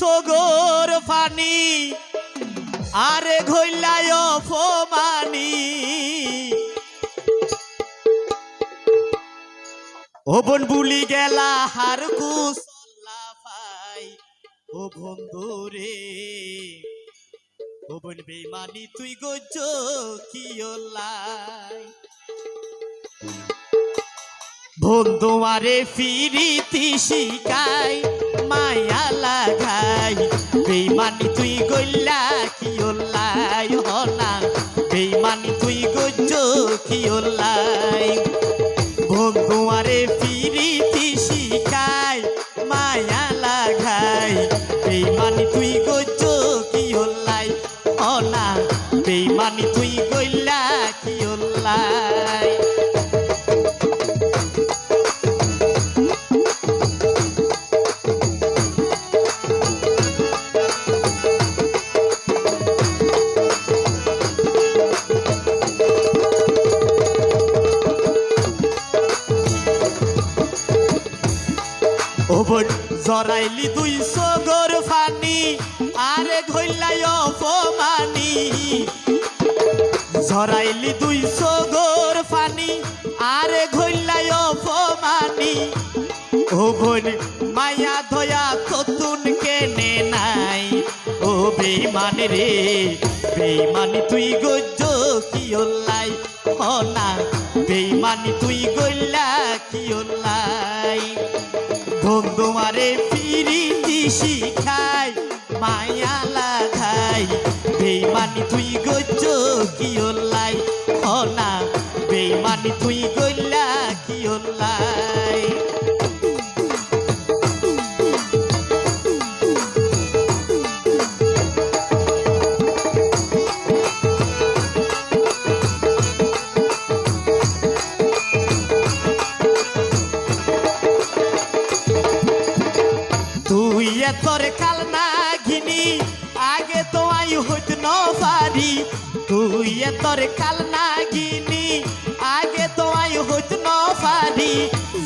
সগর funny, আরে ঘইলায় অপমানি। ও বোন বুলি গেলা হার কুসল্লা ভাই, ও বন্ধু রে। ও বোন বেমানি তুই গজ্জ কি বন্ধু আরে ফিরিতি শিকাই গইলা কি ওলাই হনা বেমানি তুই গজ্জ কি ওলাই বন্ধু আরে ফিরিতি ওবর জরাইলি দুই সগর ফানি, আরে ঘইলাই অপমানি। জরাইলি দুই সগর ফানি, আরে ঘইলাই অপমানি। ও বোন মায়া ধয়া ততুন কেনে নাই। ও বেমান রে বেমানি তুই গজ্জ কি ওল্লাই হনা বেমানি তুই গল্লা কি ওল্লাই বন্ধু তোমারে ফিরিতি শিখাই মায়া লাগাই। বেমানি তুই গজ্জ কি তোর কাল না ঘিনি, আগে তো আই হইত ন পারি তুই তোর কাল না ঘিনি, আগে তো আই হইত ন পারি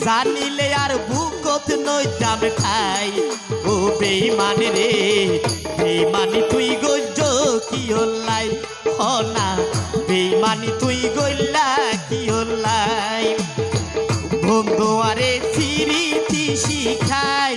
জানিলে আর বুকত নই নইতাম ঠাই ও বেইমান রে বেইমানি তুই গজ্জ কি হল্লাই? হনা বেইমানি তুই গল্লা কি হল্লাই? বন্ধু আরে ফিরিতি শিখাই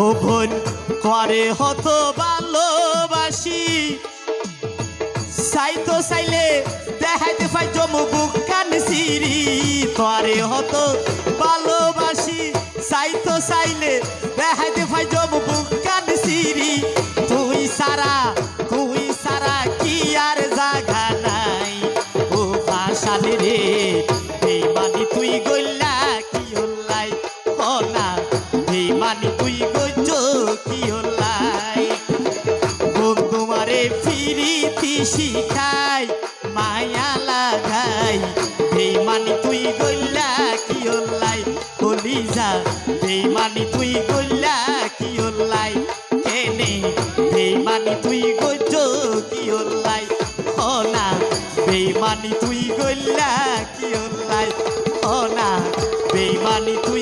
ও বোন করে হত ভালোবাসি। চাইতো চাইলে দেখাইতে পাই জমু বুক কান সিরি করে হত ভালোবাসি চাইতো চাইলে দেখাইতে পাই জমু বুক কান সিরি তুই সারা তুই সারা কি আর জাগা নাই। ও ভাষালে রে বেমানি তুই গইলা তুই গজ্জ কি হল্লাই হনা বেমানি তুই গইলা কি হল্লাই হনা বেমানি তুই গজ্জ